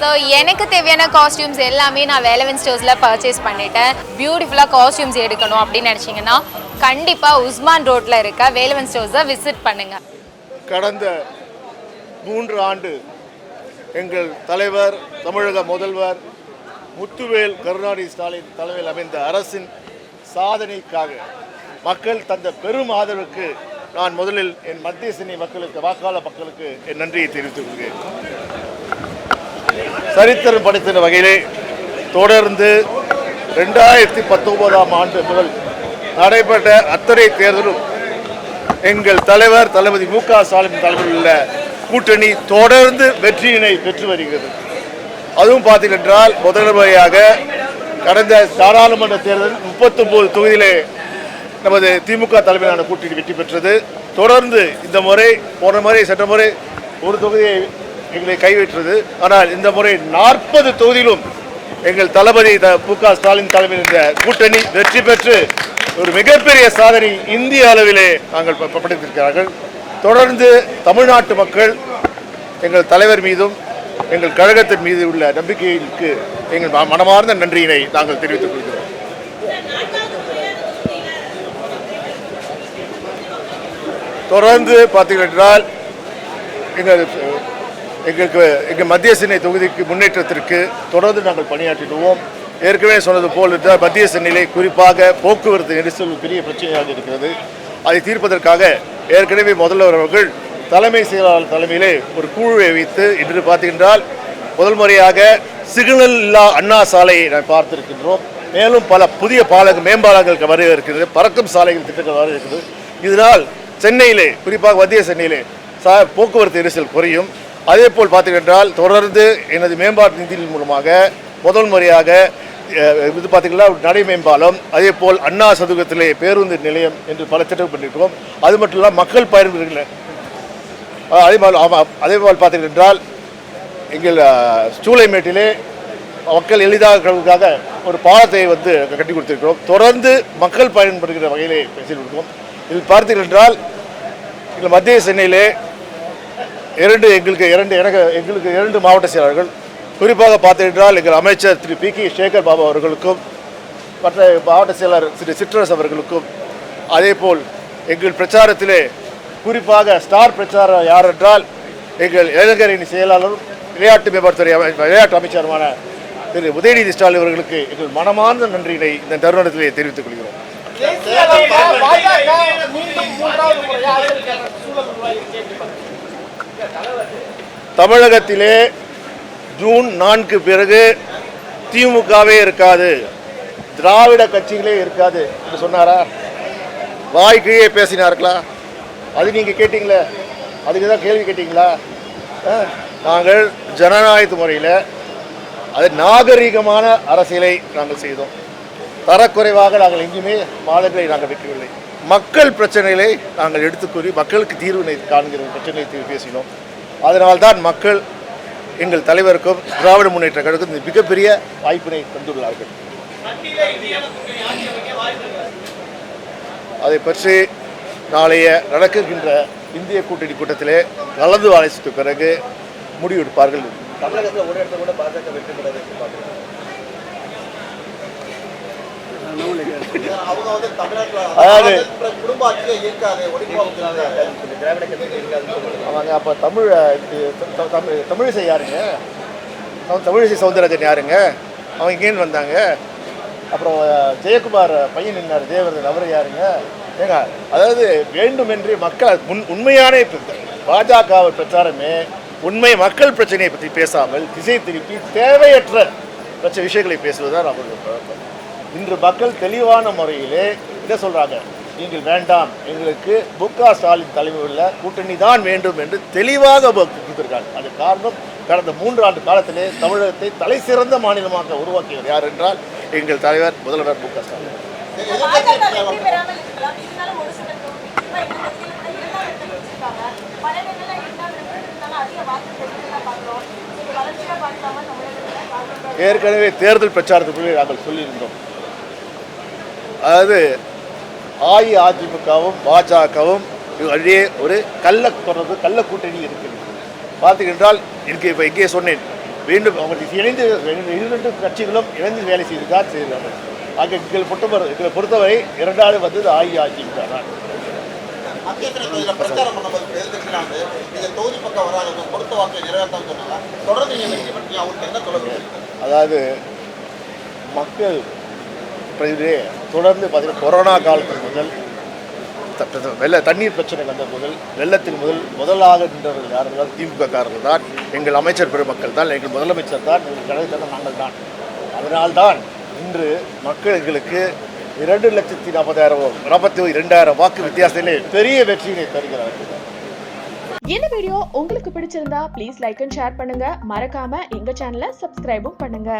So எனக்கு தேவையான costumes எல்லாமே நான் வேலவன் ஸ்டோர்ஸில் பர்ச்சேஸ் பண்ணிட்டேன். பியூட்டிஃபுல்லாக காஸ்டியூம்ஸ் எடுக்கணும் அப்படின்னு நினச்சிங்கன்னா கண்டிப்பாக உஸ்மான் ரோட்டில் இருக்க வேலவன் ஸ்டோர்ஸை விசிட் பண்ணுங்கள் கடந்த மூன்று ஆண்டு எங்கள் தலைவர் தமிழக முதல்வர் முத்துவேல் கருணாநிதி ஸ்டாலின் தலைமையில் அமைந்த அரசின் சாதனைக்காக மக்கள் தந்த பெரும் ஆதரவுக்கு நான் முதலில் என் மத்திய சென்னை மக்களுக்கு வாக்காளர் மக்களுக்கு என் நன்றியை தெரிவித்துக் கொள்கிறேன். சரித்திரம் படைத்த வகையிலே தொடர்ந்து ரெண்டாயிரத்தி பத்தொன்பதாம் ஆண்டு முதல் நடைபெற்ற அத்தனை தேர்தலும் எங்கள் தலைவர் தளபதி மு க ஸ்டாலின் தலைமையில் உள்ள கூட்டணி தொடர்ந்து வெற்றியினை பெற்று வருகிறது. அதுவும் பார்த்தீங்கன்றால் முதல் முறையாக கடந்த நாடாளுமன்ற தேர்தல் முப்பத்தொம்போது தொகுதியிலே நமது திமுக தலைமையிலான கூட்டணி வெற்றி பெற்றது. தொடர்ந்து இந்த முறை போன முறை சென்ற முறை ஒரு தொகுதியை எங்களை கைவிட்டது. ஆனால் இந்த முறை நாற்பது தொகுதியிலும் எங்கள் தளபதி த- மு க ஸ்டாலின் தலைமையில் இருந்த கூட்டணி வெற்றி பெற்று ஒரு மிகப்பெரிய சாதனை இந்திய அளவிலே நாங்கள் ப- படைத்திருக்கிறார்கள். தொடர்ந்து தமிழ்நாட்டு மக்கள் எங்கள் தலைவர் மீதும் எங்கள் கழகத்தின் மீது உள்ள நம்பிக்கைக்கு எங்கள் ம- மனமார்ந்த நன்றியினை நாங்கள் தெரிவித்துக் கொள்கிறோம். தொடர்ந்து பார்த்தீர்கள் என்றால் எங்கள் எங்களுக்கு எங்கள் மத்திய சென்னை தொகுதிக்கு முன்னேற்றத்திற்கு தொடர்ந்து நாங்கள் பணியாற்றிடுவோம். ஏற்கனவே சொன்னது போல் இருந்தால் மத்திய சென்னையிலே குறிப்பாக போக்குவரத்து நெரிசல் பெரிய பிரச்சனையாக இருக்கிறது. அதை தீர்ப்பதற்காக ஏற்கனவே முதல்வர் அவர்கள் தலைமை செயலாளர் தலைமையிலே ஒரு குழுவை வைத்து இன்று பார்த்தீங்கன்றால் முதல் முறையாக சிக்னல் இல்லா அண்ணா சாலையை நாம் பார்த்திருக்கின்றோம். மேலும் பல புதிய பாலங்கள் மேம்பாலங்களுக்கு வர இருக்கிறது. பறக்கும் சாலைகள் திட்டங்கள் வர இருக்கிறது. இதனால் சென்னையிலே குறிப்பாக மத்திய சென்னையிலே சா போக்குவரத்து நெரிசல் குறையும். அதே போல் பார்த்தீங்கன்றால் தொடர்ந்து எனது மேம்பாட்டு நிதியின் மூலமாக முதல் முறையாக இது பார்த்தீங்கன்னா நடை மேம்பாலம் அதே போல் அண்ணா சதுக்கத்திலே பேருந்து நிலையம் என்று பல திட்டங்கள் பண்ணியிருக்கிறோம். அது மட்டும் இல்லாமல் மக்கள் பயன்படுகிற அதே போல் ஆமாம் அதே போல் பார்த்தீர்கள் என்றால் எங்கள் சூளைமேட்டிலே மக்கள் எளிதாகிறதுக்காக ஒரு பாலத்தை வந்து கட்டி கொடுத்திருக்கிறோம். தொடர்ந்து மக்கள் பயன்படுகிற வகையிலே பேசியிருக்கிறோம் இதில் பார்த்தீர்கள் என்றால் எங்கள் மத்திய சென்னையிலே இரண்டு எங்களுக்கு இரண்டு எனக்கு எங்களுக்கு இரண்டு மாவட்ட செயலாளர்கள். குறிப்பாக பார்த்தீர்கள் எங்கள் அமைச்சர் திரு பி கே சேகர் பாபு அவர்களுக்கும் மற்ற மாவட்ட செயலர் திரு சிற்றரசு அவர்களுக்கும் அதேபோல் எங்கள் பிரச்சாரத்திலே குறிப்பாக ஸ்டார் பிரச்சாரம் யார் என்றால் எங்கள் இளைஞரணி செயலாளரும் விளையாட்டு மேம்பாட்டுத்துறை அமை- விளையாட்டு அமைச்சருமான திரு உதயநிதி ஸ்டாலின் அவர்களுக்கு எங்கள் மனமார்ந்த நன்றியினை இந்த தருணத்திலே தெரிவித்துக் கொள்கிறோம். மூன்றாவது தமிழகத்திலே ஜூன் நான்கு பிறகு திமுகவே இருக்காது. திராவிட கட்சிகளே இருக்காது என்று சொன்னாரா? வாய்க்கையே பேசினார்களா? அது நீங்கள் கேட்டீங்களே? அதுக்கு தான் கேள்வி கேட்டீங்களா? ஆ, நாங்கள் ஜனநாயக முறையில் அது நாகரிகமான அரசியலை நாங்கள் செய்தோம். தரக்குறைவாக நாங்கள் எங்கேயுமே மாதங்களை நாங்கள் வைக்கவில்லை. மக்கள் பிரச்சனைகளை நாங்கள் எடுத்துக்கூறி மக்களுக்கு தீர்வினை காண்கிற பிரச்சனையை பேசினோம். அதனால்தான் மக்கள் எங்கள் தலைவருக்கும் திராவிட முன்னேற்ற கழகத்துக்கும் இந்த மிகப்பெரிய வாய்ப்பினை தந்துள்ளார்கள். அதை பற்றி நாளைய நடக்கின்ற இந்திய கூட்டணி கூட்டத்திலே கலந்து ஆலோசித்த பிறகு முடிவெடுப்பார்கள். தமிழகத்தில் ஒரு இடத்துல கூட பாஜக வெற்றி பெறாது அவங்க வந்து தமிழ்நாட்டில் அதாவது குடும்ப ஆட்சியே இருக்காது ஒடிப்பாவுக்கு திராவிட கட்சிகள் இருக்காதுன்னு அதாவது ஆமாங்க அப்போ தமிழ் தமிழ் தமிழிசை யாருங்க? அவன் தமிழிசை சவுந்தரராஜன் யாருங்க? அவங்க இங்கேருந்து வந்தாங்க. அப்புறம் ஜெயக்குமார் பையன் நின்னார் ஜெயவர்தன் அவர் யாருங்க? ஏங்க அதாவது வேண்டுமென்றே மக்கள் உண் உண்மையான பாஜக பிரச்சாரமே உண்மை மக்கள் பிரச்சனையை பற்றி பேசாமல் திசை திருப்பி தேவையற்ற பிரச்சனை விஷயங்களை பேசுவதுதான் அவர்கள் பழக்கம். இன்று மக்கள் தெளிவான முறையிலே இதை சொல்கிறாங்க நீங்கள் வேண்டாம். எங்களுக்கு மு க ஸ்டாலின் தலைமையில் கூட்டணி தான் வேண்டும் என்று தெளிவாக கொடுத்திருக்காங்க அது காரணம் கடந்த மூன்று ஆண்டு காலத்திலே தமிழகத்தை தலை சிறந்த மாநிலமாக உருவாக்கியவர் யார் என்றால் எங்கள் தலைவர் முதல்வர் மு க ஸ்டாலின். ஏற்கனவே தேர்தல் பிரச்சாரத்துக்குள்ளே நாங்கள் சொல்லியிருந்தோம். அதாவது அஇஅதிமுகவும் பாஜகவும் வழியே ஒரு கள்ள தொடர்பு கள்ள கூட்டணி இருக்கிறது. பார்த்தீங்கன்றால் எனக்கு இப்போ இங்கே சொன்னேன். வேண்டும் அவர்கள் இணைந்து இரண்டு கட்சிகளும் இணைந்து வேலை செய்து தான் செய்கிறார்கள் ஆக எங்களை பொறுத்தவரை எங்களை பொறுத்தவரை இரண்டாவது வந்தது அஇஅதிமுக தான்? அதாவது மக்கள் பிரதிநிதியே தொடர்ந்து பார்த்தீங்கன்னா கொரோனா காலத்துக்கு முதல் வெள்ள தண்ணீர் பிரச்சனை வந்த முதல் வெள்ளத்தின் முதல் முதலாக நின்றவர்கள் யாருந்தால் என்றால் திமுக காரர்கள் தான். எங்கள் அமைச்சர் பெருமக்கள் தான் எங்கள் முதலமைச்சர் தான் எங்கள் கழகத்தான் நாங்கள் தான். அதனால்தான் இன்று மக்கள் எங்களுக்கு இரண்டு லட்சத்தி நாற்பதாயிரம் நாற்பத்தி இரண்டாயிரம் வாக்கு வித்தியாசத்திலே பெரிய வெற்றியினை தருகிறார்கள். இந்த வீடியோ உங்களுக்கு பிடிச்சிருந்தா ப்ளீஸ் லைக் அண்ட் ஷேர் பண்ணுங்க. மறக்காம எங்க சேனலை சப்ஸ்கிரைபும் பண்ணுங்க.